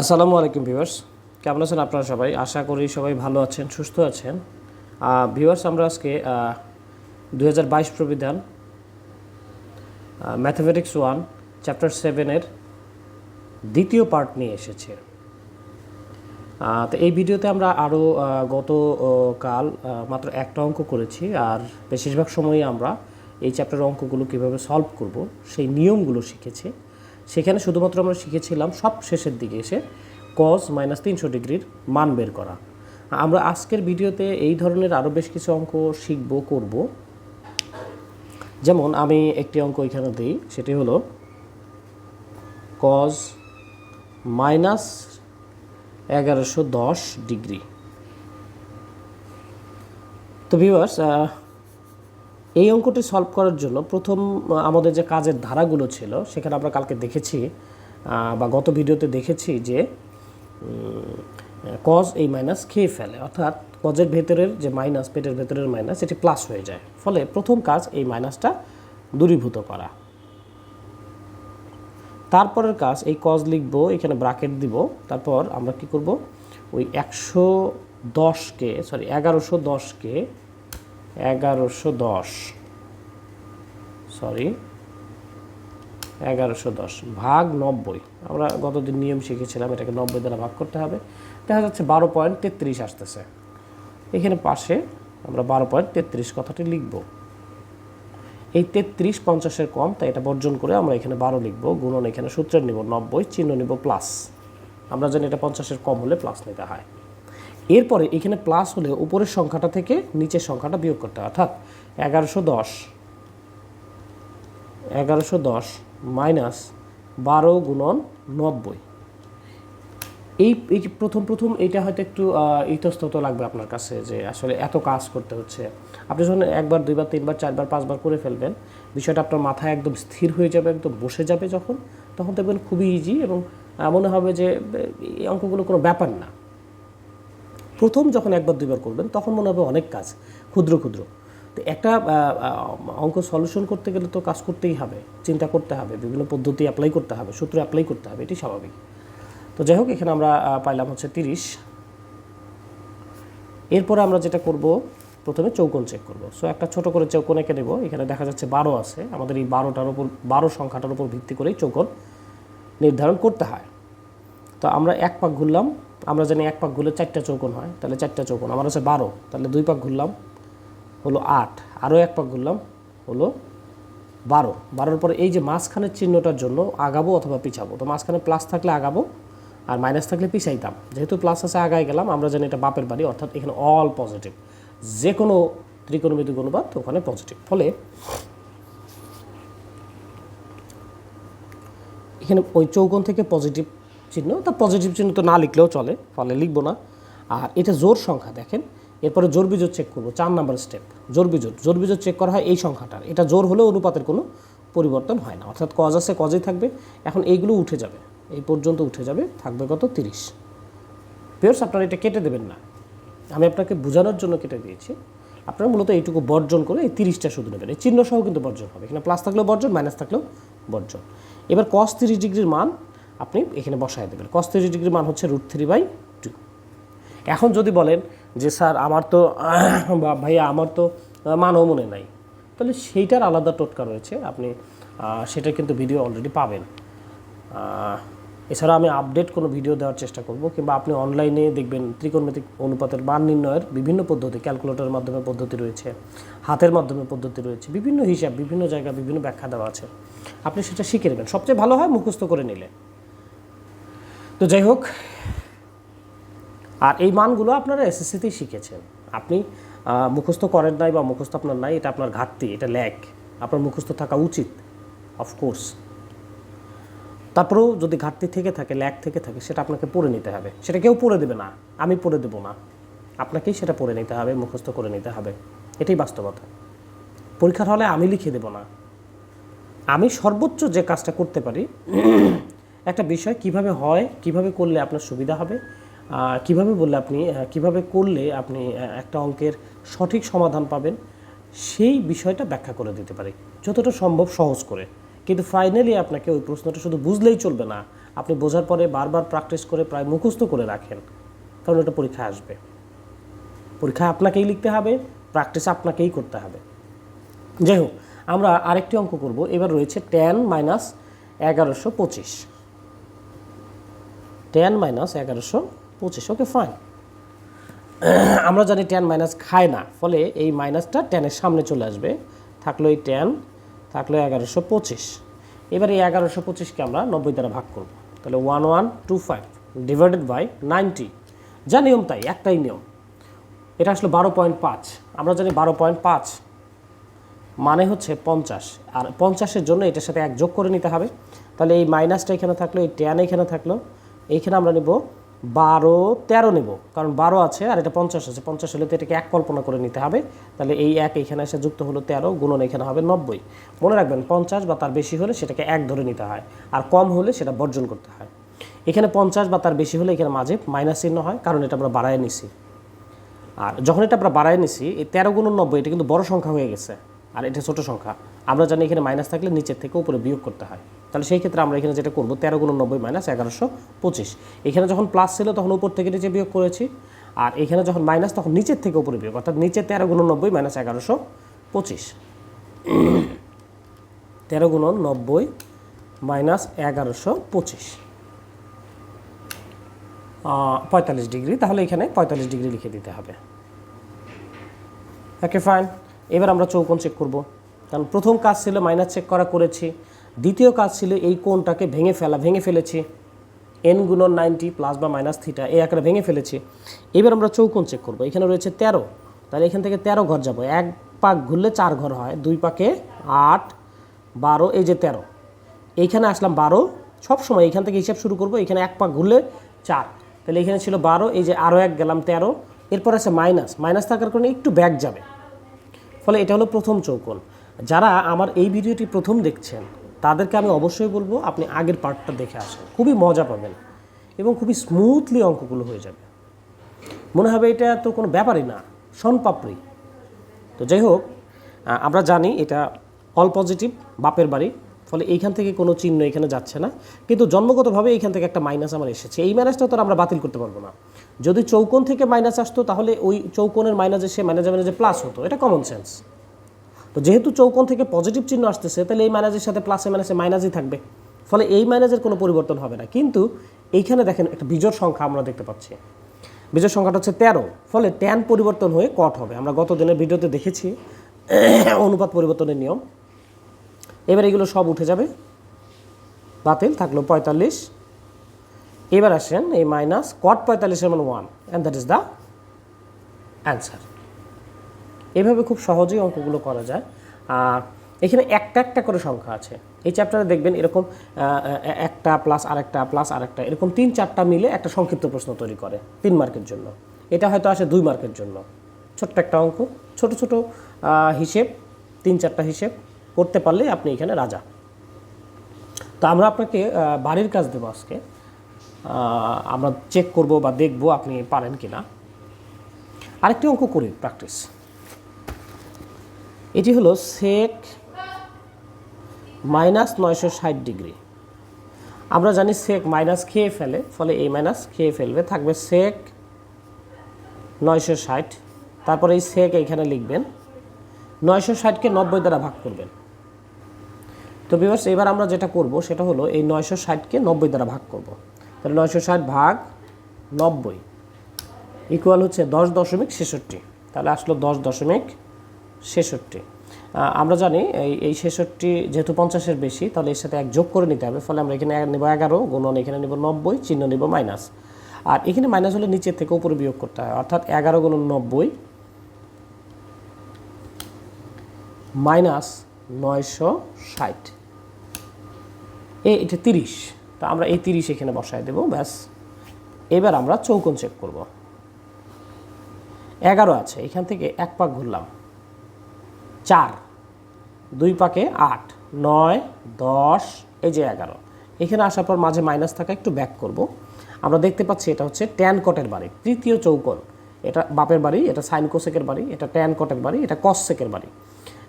আসসালামু আলাইকুম ভিউয়ার্স। কেমন আছেন আপনারা সবাই? আশা করি সবাই ভালো আছেন সুস্থ আছেন। ভিউয়ার্স আমরা আজকে দু হাজার বাইশ প্রবিধান ম্যাথামেটিক্স ওয়ান চ্যাপ্টার সেভেনের দ্বিতীয় পার্ট নিয়ে এসেছি। তো এই ভিডিওতে আমরা আরও গত আহ, কাল মাত্র একটা অঙ্ক করেছি আর বেশিরভাগ সময়ই আমরা এই চ্যাপ্টার অঙ্কগুলো কীভাবে সলভ করব সেই নিয়মগুলো শিখেছি। সেখানে শুধুমাত্র আমরা শিখেছিলাম সব শেষের দিকে এসে কজ মাইনাস তিনশো ডিগ্রির মান বের করা। আমরা আজকের ভিডিওতে এই ধরনের আরও বেশ কিছু অঙ্ক শিখব, করব। যেমন আমি একটি অঙ্ক এখানে দিই, সেটি হলো কজ মাইনাস এগারোশো দশ ডিগ্রি। তো ভিউয়ার্স এই অঙ্কটি সলভ করার জন্য প্রথম আমাদের যে কাজের ধারাগুলো ছিল, সেখানে আমরা কালকে দেখেছি বা গত ভিডিওতে দেখেছি যে কজ এই মাইনাস খেয়ে ফেলে, অর্থাৎ কজের ভেতরের যে মাইনাস পেটের ভেতরের মাইনাস এটি প্লাস হয়ে যায়। ফলে প্রথম কাজ এই মাইনাসটা দূরীভূত করা। তারপরের কাজ এই কজ লিখব, এখানে ব্রাকেট দিব, তারপর আমরা কি করব? ওই একশো দশকে সরি এগারোশো দশকে এগারোশো দশ। সরি এগারোশো দশ, ভাগ নব্বই। আমরা গতদিন নিয়ম শিখেছিলাম এটাকে নব্বই দ্বারা ভাগ করতে হবে। দেখা যাচ্ছে বারো পয়েন্ট তেত্রিশ আসতেছে। এখানে পাশে আমরা বারো পয়েন্ট তেত্রিশ কথাটি লিখব। এই তেত্রিশ পঞ্চাশের কম, তাই এটা বর্জন করে আমরা এখানে বারো লিখব। গুণন এখানে সূত্রের নিব নব্বই, চিহ্ন নিব প্লাস আমরা জানি এটা পঞ্চাশের কম হলে প্লাস নিতে হয়। এরপরে এখানে প্লাস হলে উপরের সংখ্যাটা থেকে নিচের সংখ্যাটা বিয়োগ করতে হয়। অর্থাৎ এগারোশো দশ এগারোশো দশ মাইনাস বারো গুণন নব্বই। এই এই প্রথম প্রথম এটা হয়তো একটু ইতস্তত লাগবে আপনার কাছে যে আসলে এত কাজ করতে হচ্ছে। আপনি যখন একবার, দুইবার, তিনবার, চারবার, পাঁচবার করে ফেলবেন, বিষয়টা আপনার মাথায় একদম স্থির হয়ে যাবে, একদম বসে যাবে যখন, তখন দেখবেন খুবই ইজি এবং মনে হবে যে এই অঙ্কগুলো কোনো ব্যাপার না। প্রথম যখন একবার, দুইবার করবেন, তখন মনে হবে অনেক কাজ, ক্ষুদ্র ক্ষুদ্র। তো একটা অঙ্ক সলিউশন করতে গেলে তো কাজ করতেই হবে, চিন্তা করতে হবে, বিভিন্ন পদ্ধতি অ্যাপ্লাই করতে হবে, সূত্র অ্যাপ্লাই করতে হবে এটি স্বাভাবিক। তো যাই হোক, এখানে আমরা পাইলাম হচ্ছে তিরিশ। এরপরে আমরা যেটা করব, প্রথমে চৌকোন চেক করব। সো একটা ছোট করে চৌকোন এঁকে নেব, এখানে দেখা যাচ্ছে বারো আছে, আমাদের এই বারোটার উপর, বারো সংখ্যাটার উপর ভিত্তি করেই চৌকোন নির্ধারণ করতে হয়। তো আমরা এক পাক ঘুরলাম আমরা জানি এক পাক ঘুরলে চারটা চৌকোন হয়, তাহলে চারটা চৌকোন আমার আছে বারো, তাহলে দুই পাক ঘুরলাম, হলো আট। আরও এক পাক ঘুরলাম, হলো বারো। বারোর পরে এই যে মাঝখানের চিহ্নটার জন্য আগাবো অথবা পিছাবো। তো মাঝখানে প্লাস থাকলে আগাবো আর মাইনাস থাকলে পিছাইতাম। যেহেতু প্লাস আছে, আগায় গেলাম, আমরা জানি এটা বাপের বাড়ি, অর্থাৎ এখানে অল পজিটিভ যে কোনো ত্রিকোণমিতিক অনুপাত ওখানে পজিটিভ ফলে এখানে ওই চৌকোণ থেকে পজিটিভ চিহ্ন, তা পজিটিভ চিহ্ন তো না লিখলেও চলে, ফলে লিখব না। আর এটা জোর সংখ্যা, দেখেন। এরপরে জোর বিজোর চেক করব, চার নাম্বার স্টেপ জোর বিজোর জোর বিজোর চেক করা হয় এই সংখ্যাটার। এটা জোর হলেও অনুপাতের কোনো পরিবর্তন হয় না। অর্থাৎ কজ আছে কজেই থাকবে। এখন এইগুলো উঠে যাবে। এই পর্যন্ত উঠে যাবে, থাকবে কত? তিরিশ। পিওর্স আপনারা এটা কেটে দেবেন না। আমি আপনাকে বোঝানোর জন্য কেটে দিয়েছি। আপনারা মূলত এইটুকু বর্জন করে এই তিরিশটা শুধু নেবেন। এই চিহ্ন সহ কিন্তু বর্জন হবে। এখানে প্লাস থাকলেও বর্জন মাইনাস থাকলেও বর্জন। এবার কস তিরিশ ডিগ্রির মান আপনি এখানে বসায় দেবেন। কস তিরিশ ডিগ্রির মান হচ্ছে রুট থ্রি বাই টু এখন যদি বলেন যে, স্যার, আমার তো, বা ভাইয়া, আমার তো মানও মনে নাই। তাহলে সেইটার আলাদা টোটকা রয়েছে। আপনি সেটা কিন্তু ভিডিও অলরেডি পাবেন। এছাড়া আমি আপডেট কোনো ভিডিও দেওয়ার চেষ্টা করব, কিংবা আপনি অনলাইনে দেখবেন ত্রিকোণমিতিক অনুপাতের মান নির্ণয়ের বিভিন্ন পদ্ধতি ক্যালকুলেটরের মাধ্যমে পদ্ধতি রয়েছে, হাতের মাধ্যমে পদ্ধতি রয়েছে, বিভিন্ন হিসাব, বিভিন্ন জায়গায় বিভিন্ন ব্যাখ্যা দেওয়া আছে। আপনি সেটা শিখে নেবেন। সবচেয়ে ভালো হয় মুখস্থ করে নিলে। তো যাই হোক, আর এই মানগুলো আপনারা এসএসসিতেই শিখেছেন। আপনি মুখস্থ করেন নাই বা মুখস্থ আপনার নাই, এটা আপনার ঘাটতি, এটা ল্যাক আপনার মুখস্থ থাকা উচিত অফকোর্স তারপরেও যদি ঘাটতি থেকে থাকে ল্যাক থেকে থাকে, সেটা আপনাকে পড়ে নিতে হবে। সেটা কেউ পড়ে দেবে না, আমি পড়ে দেবো না। আপনাকেই সেটা পড়ে নিতে হবে, মুখস্থ করে নিতে হবে। এটাই বাস্তবতা। পরীক্ষার হলে আমি লিখে দেব না। আমি সর্বোচ্চ যে কাজটা করতে পারি একটা বিষয়, কীভাবে হয়, কীভাবে করলে আপনার সুবিধা হবে কীভাবে বললে আপনি কীভাবে করলে আপনি একটা অঙ্কের সঠিক সমাধান পাবেন, সেই বিষয়টা ব্যাখ্যা করে দিতে পারি। যতটা সম্ভব সহজ করে। কিন্তু ফাইনালি আপনাকে ওই প্রশ্নটা শুধু বুঝলেই চলবে না। আপনি বোঝার পরে বারবার প্র্যাকটিস করে প্রায় মুখস্থ করে রাখেন। কারণ ওটা পরীক্ষা আসবে। পরীক্ষায় আপনাকেই লিখতে হবে প্র্যাকটিস আপনাকেই করতে হবে। যাই হোক, আমরা আরেকটি অঙ্ক করব। এবার রয়েছে টেন মাইনাস এগারোশো পঁচিশ। টেন মাইনাস এগারোশো পঁচিশ ওকে ফাইন আমরা জানি টেন মাইনাস খায় না, ফলে এই মাইনাসটা টেনের সামনে চলে আসবে, থাকল এই টেন থাকল এগারোশো পঁচিশ। এবার এই এগারোশো পঁচিশকে আমরা নব্বই দ্বারা ভাগ করব, তাহলে one one two five divided by ninety যা নিয়ম তাই, একটাই নিয়ম। এটা আসলে বারো পয়েন্ট পাঁচ, আমরা জানি বারো পয়েন্ট পাঁচ মানে হচ্ছে পঞ্চাশ, আর পঞ্চাশের জন্য এটার সাথে এক যোগ করে নিতে হবে। তাহলে এই মাইনাসটা এখানে থাকল, এই টেন এখানে থাকল এইখানে আমরা নেব বারো, তেরো নেব। কারণ বারো আছে আর এটা পঞ্চাশ আছে। পঞ্চাশ হলে তো এটাকে এক কল্পনা করে নিতে হবে। তাহলে এই এক এখানে এসে যুক্ত হলো তেরো, গুণন এখানে হবে নব্বই। মনে রাখবেন, পঞ্চাশ বা তার বেশি হলে সেটাকে এক ধরে নিতে হয়। আর কম হলে সেটা বর্জন করতে হয়। এখানে পঞ্চাশ বা তার বেশি হলে এখানে মাঝে মাইনাস চিহ্ন হয়, কারণ এটা আমরা বাড়ায় নিছি। আর যখন এটা আমরা বাড়ায় নিছি, এই তেরো গুণ নব্বই, এটা কিন্তু বড় সংখ্যা হয়ে গেছে। আর এটা ছোট সংখ্যা। আমরা জানি এখানে মাইনাস থাকলে নিচের থেকে উপরে বিয়োগ করতে হয়। তাহলে সেই ক্ষেত্রে আমরা এখানে যেটা করব, তেরো গুণ নব্বই মাইনাস এগারোশো পঁচিশ। এখানে যখন প্লাস ছিল তখন উপর থেকে নিচে বিয়োগ করেছি। আর এখানে যখন মাইনাস তখন নিচের থেকে উপরে বিয়োগ, অর্থাৎ নিচে তেরো গুণ নব্বই মাইনাস এগারোশো পঁচিশ। তেরো গুণ নব্বই মাইনাস এগারোশো পঁচিশ। পঁয়তাল্লিশ ডিগ্রি, তাহলে এখানে পঁয়তাল্লিশ ডিগ্রি লিখে দিতে হবে। ওকে ফাইন এবার আমরা চৌকোণ চেক করব। কারণ প্রথম কাজ ছিল মাইনাস চেক করা করেছি। দ্বিতীয় কাজ ছিল এই কোণটাকে ভেঙে ফেলা, ভেঙে ফেলেছি। এন গুণন নাইনটি প্লাস বা মাইনাস থিটা এই আকারে ভেঙে ফেলেছি। এবার আমরা চৌকোণ চেক করব, এখানে রয়েছে তেরো। তাহলে এখান থেকে তেরো ঘর যাব। এক পাক ঘুরলে চার ঘর হয়, দুই পাকে আট, বারো, এই যে তেরো। এইখানে আসলাম বারো। সবসময় এখান থেকে হিসাব শুরু করব, এখানে এক পাক ঘুরলে চার। তাহলে এখানে ছিল বারো, এই যে আরও এক গেলাম তেরো। এরপর আছে মাইনাস মাইনাস থাকার কারণে একটু ব্যাক যাবে। ফলে এটা হলো প্রথম চৌকোণ। যারা আমার এই ভিডিওটি প্রথম দেখছেন তাদেরকে আমি অবশ্যই বলব, আপনি আগের পার্টটা দেখে আসেন। খুবই মজা পাবেন এবং খুবই স্মুথলি অঙ্কগুলো হয়ে যাবে। মনে হবে এটা তো কোনো ব্যাপারই না সনপাপড়ি তো যাই হোক আমরা জানি এটা অল পজিটিভ বাপের বাড়ি, ফলে এইখান থেকে কোনো চিহ্ন এখানে যাচ্ছে না। কিন্তু জন্মগতভাবে এইখান থেকে একটা মাইনাস আমার এসেছে। এই মাইনাসটা তো আমরা বাতিল করতে পারব না। যদি চৌকোণ থেকে মাইনাস আসতো, তাহলে ওই চৌকোণের মাইনাস এসে মাইনাসে মাইনাসে প্লাস হতো। এটা কমন সেন্স তো যেহেতু চৌকোণ থেকে পজিটিভ চিহ্ন আসতেছে, তাহলে এই মাইনাসের সাথে প্লাসে মাইনাসে মাইনাসই থাকবে। ফলে এই মাইনাসের কোনো পরিবর্তন হবে না। কিন্তু এইখানে দেখেন একটা বিজোড় সংখ্যা আমরা দেখতে পাচ্ছি। বিজোড় সংখ্যাটা হচ্ছে তেরো। ফলে ট্যান পরিবর্তন হয়ে কট হবে। আমরা গত দিনের ভিডিওতে দেখেছি অনুপাত পরিবর্তনের নিয়ম। এবার এগুলো সব উঠে যাবে। বাতিল থাকল পঁয়তাল্লিশ। এবার আসেন এই মাইনাস কট পঁয়তাল্লিশের মানে one and that is the answer এভাবে খুব সহজেই অঙ্কগুলো করা যায়। আর এখানে একটা একটা করে সংখ্যা আছে। এই চ্যাপ্টারে দেখবেন এরকম একটা প্লাস আরেকটা প্লাস আরেকটা, এরকম তিন চারটা মিলে একটা সংক্ষিপ্ত প্রশ্ন তৈরি করে তিন মার্কের জন্য। এটা হয়তো আসে দুই মার্কের জন্য। ছোট্ট একটা অঙ্ক, ছোট ছোট হিসেব, তিন চারটা হিসেব করতে পারলে আপনি এখানে রাজা। তো আমরা আপনাকে বাড়ির কাজ দেবো আজকে। আমরা চেক করব বা দেখব আপনি পারেন কি না আরেকটি অঙ্ক করি প্র্যাকটিস এটি হলো সেক মাইনাস নয়শো ষাট ডিগ্রি আমরা জানি সেক মাইনাস খেয়ে ফেলে, ফলে এই মাইনাস খেয়ে ফেলবে, থাকবে সেক নয়শো ষাট। তারপরে এই সেক এইখানে লিখবেন, নয়শো ষাটকে নব্বই দ্বারা ভাগ করবেন। তো বিভার্স এবার আমরা যেটা করব, সেটা হলো এই নয়শো ষাটকে নব্বই দ্বারা ভাগ করব। তাহলে নয়শো ষাট ভাগ নব্বই ইকুয়াল হচ্ছে দশ দশমিক ছেষট্টি। তাহলে আসলো দশ দশমিক ছেষট্টি। আমরা জানি এই ছেষট্টি যেহেতু পঞ্চাশের বেশি, তাহলে এর সাথে এক যোগ করে নিতে হবে, ফলে আমরা এখানে নেব এগারো গুণন এখানে নেব নব্বই, চিহ্ন নেব মাইনাস। আর এখানে মাইনাস হলে নিচের থেকে উপরে বিয়োগ করতে হয়, অর্থাৎ এগারো গুণন নব্বই মাইনাস নয়শো ষাট। এ, এটা তিরিশ। তো আমরা এই তিরিশ এখানে বসায় দেবো, ব্যাস। এবার আমরা চৌকোণ চেক করব। এগারো আছে, এখান থেকে এক পাক ঘুরলাম। চার। দুই পাকে আট, নয়, দশ, এই যে এগারো। এখানে আসার পর মাঝে মাইনাস থাকা একটু ব্যাক করব। আমরা দেখতে পাচ্ছি এটা হচ্ছে ট্যান কটের বাড়ি, তৃতীয় চৌকোণ। এটা বাপের বাড়ি, এটা সাইন কোসেকের বাড়ি, এটা ট্যান কটের বাড়ি, এটা কস কসেকের বাড়ি।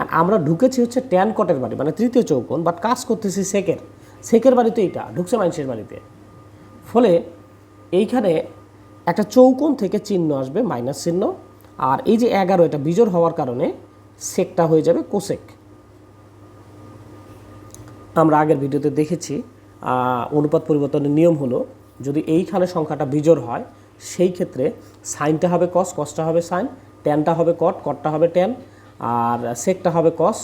আর আমরা ঢুকেছি হচ্ছে ট্যান কটের বাড়ি মানে তৃতীয় চৌকোণ বাট কাজ করতেছি সেকের সেকের বাড়িতে এটা ঢুকছে মানুষের বাড়িতে। ফলে এইখানে একটা চৌকোণ থেকে চিহ্ন আসবে মাইনাস চিহ্ন। আর এই যে এগারো, এটা বিজোড় হওয়ার কারণে সেকটা হয়ে যাবে কোসেক। আমরা আগের ভিডিওতে দেখেছি অনুপাত পরিবর্তনের নিয়ম হলো, যদি এইখানে সংখ্যাটা বিজোড় হয়, সেই ক্ষেত্রে সাইনটা হবে কস কসটা হবে সাইন ট্যানটা হবে কট কটটা হবে ট্যান আর সেকটা হবে কস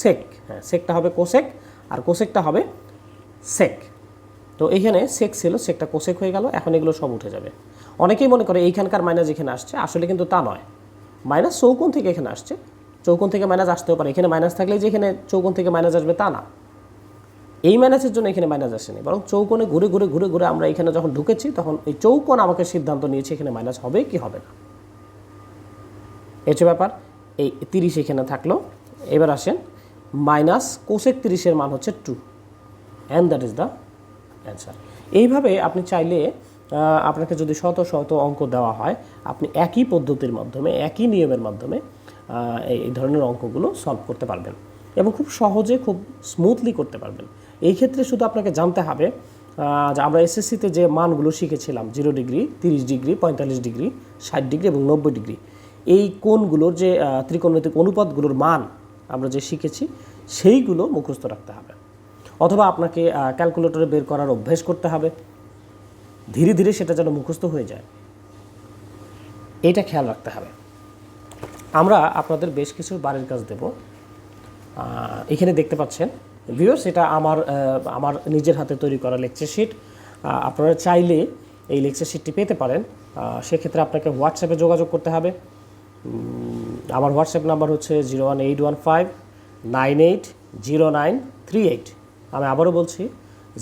সেক হ্যাঁ সেকটা হবে কোসেক, আর কোসেকটা হবে সেক তো এইখানে সেক ছিল, সেকটা কোসেক হয়ে গেল, এখন এগুলো সব উঠে যাবে। অনেকেই মনে করে এইখানকার মাইনাস এখানে আসছে, আসলে কিন্তু তা নয়। মাইনাস চৌকোণ থেকে এখানে আসছে চৌকোণ থেকে মাইনাস আসতেও পারে। এখানে মাইনাস থাকলে যে এখানে চৌকোণ থেকে মাইনাস আসবে তা না। এই মাইনাসের জন্য এখানে মাইনাস আসেনি। বরং চৌকোণে ঘুরে ঘুরে ঘুরে ঘুরে আমরা এখানে যখন ঢুকেছি, তখন এই চৌকোণ আমাকে সিদ্ধান্ত নিয়েছে এখানে মাইনাস হবে কি হবে না। হচ্ছে ব্যাপার। এই তিরিশ এখানে থাকল। এবার আসেন মাইনাস কোসেক তিরিশের মান হচ্ছে two and that is the answer এইভাবে আপনি চাইলে আপনাকে যদি শত শত অঙ্ক দেওয়া হয়, আপনি একই পদ্ধতির মাধ্যমে, একই নিয়মের মাধ্যমে এই ধরনের অঙ্কগুলো সলভ করতে পারবেন এবং খুব সহজে, খুব স্মুথলি করতে পারবেন। এই ক্ষেত্রে শুধু আপনাকে জানতে হবে যে আমরা এসএসসিতে যে মানগুলো শিখেছিলাম জিরো ডিগ্রি তিরিশ ডিগ্রি পঁয়তাল্লিশ ডিগ্রি ষাট ডিগ্রি এবং নব্বই ডিগ্রি এই কোণগুলোর যে ত্রিকোণমিতিক অনুপাতগুলোর মান আমরা যে শিখেছি, সেইগুলো মুখস্থ রাখতে হবে। অথবা আপনাকে ক্যালকুলেটরে বের করার অভ্যেস করতে হবে। ধীরে ধীরে সেটা যেন মুখস্থ হয়ে যায়। এটা খেয়াল রাখতে হবে। আমরা আপনাদের বেশ কিছু বাড়ির কাজ দেব। এখানে দেখতে পাচ্ছেন ভিউয়ার্স এটা আমার আমার নিজের হাতে তৈরি করা লেকচার শিট আপনারা চাইলে এই লেকচার শিটটি পেতে পারেন। সেক্ষেত্রে আপনাকে হোয়াটসঅ্যাপে যোগাযোগ করতে হবে। আমার হোয়াটসঅ্যাপ নাম্বার হচ্ছে zero one eight one five nine eight zero nine three eight আমি আবারও বলছি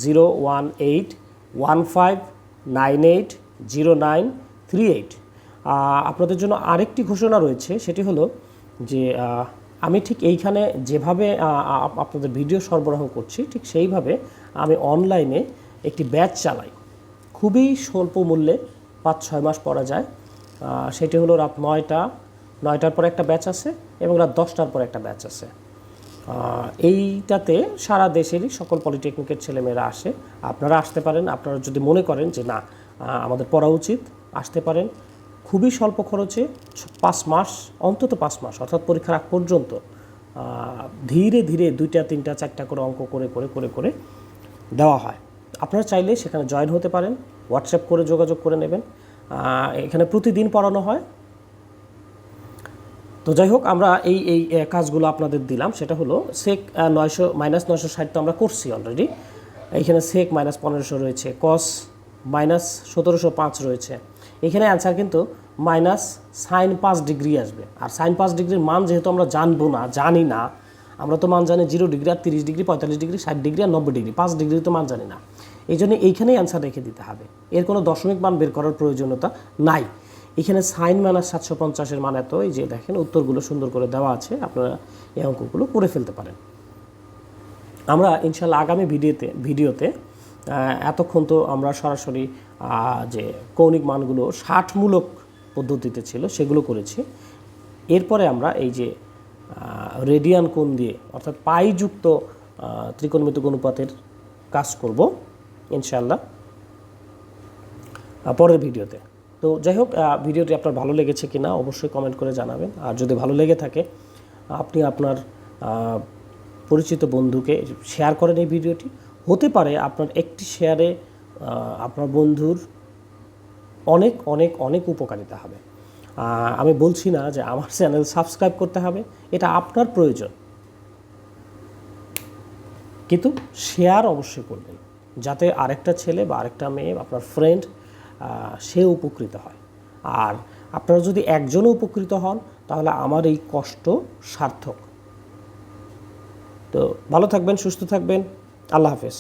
zero one eight one five nine eight zero nine three eight আপনাদের জন্য আরেকটি ঘোষণা রয়েছে, সেটি হলো যে আমি ঠিক এইখানে যেভাবে আপনাদের ভিডিও সরবরাহ করছি, ঠিক সেইভাবে আমি অনলাইনে একটি ব্যাচ চালাই। খুবই স্বল্প মূল্যে পাঁচ, ছয় মাস পড়া যায়। সেটি হলো রাত নয়টা, নয়টার পর একটা ব্যাচ আছে এবং রাত দশটার পর একটা ব্যাচ আছে। এইটাতে সারা দেশেরই সকল পলিটেকনিকের ছেলেমেয়েরা আসে। আপনারা আসতে পারেন, আপনারা যদি মনে করেন যে না আমাদের পড়া উচিত, আসতে পারেন। খুবই স্বল্প খরচে পাঁচ মাস, অন্তত পাঁচ মাস, অর্থাৎ পরীক্ষার আগ পর্যন্ত ধীরে ধীরে দুইটা, তিনটা, চারটা করে অঙ্ক করে করে করে করে দেওয়া হয়। আপনারা চাইলে সেখানে জয়েন হতে পারেন হোয়াটসঅ্যাপ করে যোগাযোগ করে নেবেন। এখানে প্রতিদিন পড়ানো হয়। তো যাই হোক, আমরা এই এই কাজগুলো আপনাদের দিলাম। সেটা হলো সেক নয়শো মাইনাস নয়শো ষাট তো আমরা করছি অলরেডি এখানে সেক মাইনাস পনেরোশো রয়েছে কস মাইনাস সতেরোশো পাঁচ রয়েছে। এখানে অ্যান্সার কিন্তু মাইনাস সাইন পাঁচ ডিগ্রি আসবে। আর সাইন পাঁচ ডিগ্রির মান যেহেতু আমরা জানব না, জানি না, আমরা তো মান জানি জিরো ডিগ্রি আর তিরিশ ডিগ্রি পঁয়তাল্লিশ ডিগ্রি ষাট ডিগ্রি আর নব্বই ডিগ্রি পাঁচ ডিগ্রি তো মান জানি না। এই জন্য এইখানেই অ্যান্সার রেখে দিতে হবে। এর কোনো দশমিক মান বের করার প্রয়োজনীয়তা নাই। এখানে সাইন মাইনাস সাতশো পঞ্চাশের মান এত, এই যে দেখেন উত্তরগুলো সুন্দর করে দেওয়া আছে, আপনারা এই অঙ্কগুলো করে ফেলতে পারেন। আমরা ইনশাল্লাহ আগামী ভিডিওতে ভিডিওতে এতক্ষণ তো আমরা সরাসরি যে কৌণিক মানগুলো ষাটমূলক পদ্ধতিতে ছিল, সেগুলো করেছি। এরপরে আমরা এই যে রেডিয়ান কোণ দিয়ে, অর্থাৎ পাইযুক্ত ত্রিকোণমিতিক অনুপাতের কাজ করব ইনশাল্লাহ পরের ভিডিওতে। তো যাই হোক ভিডিওটি আপনার ভালো লেগেছে কিনা অবশ্যই কমেন্ট করে জানাবেন। আর যদি ভালো লেগে থাকে, আপনি আপনার পরিচিত বন্ধুকে শেয়ার করেন এই ভিডিওটি। হতে পারে আপনার একটি শেয়ারে আপনার বন্ধুর অনেক অনেক অনেক উপকারিতা হবে। আমি বলছি না যে আমার চ্যানেল সাবস্ক্রাইব করতে হবে, এটা আপনার প্রয়োজন। কিন্তু শেয়ার অবশ্যই করবেন, যাতে আরেকটা ছেলে বা আরেকটা মেয়ে আপনার ফ্রেন্ড সে উপকৃত হয়। আর আপনারা যদি একজনও উপকৃত হন, তাহলে আমার এই কষ্ট সার্থক। তো ভালো থাকবেন, সুস্থ থাকবেন। আল্লাহ হাফেজ।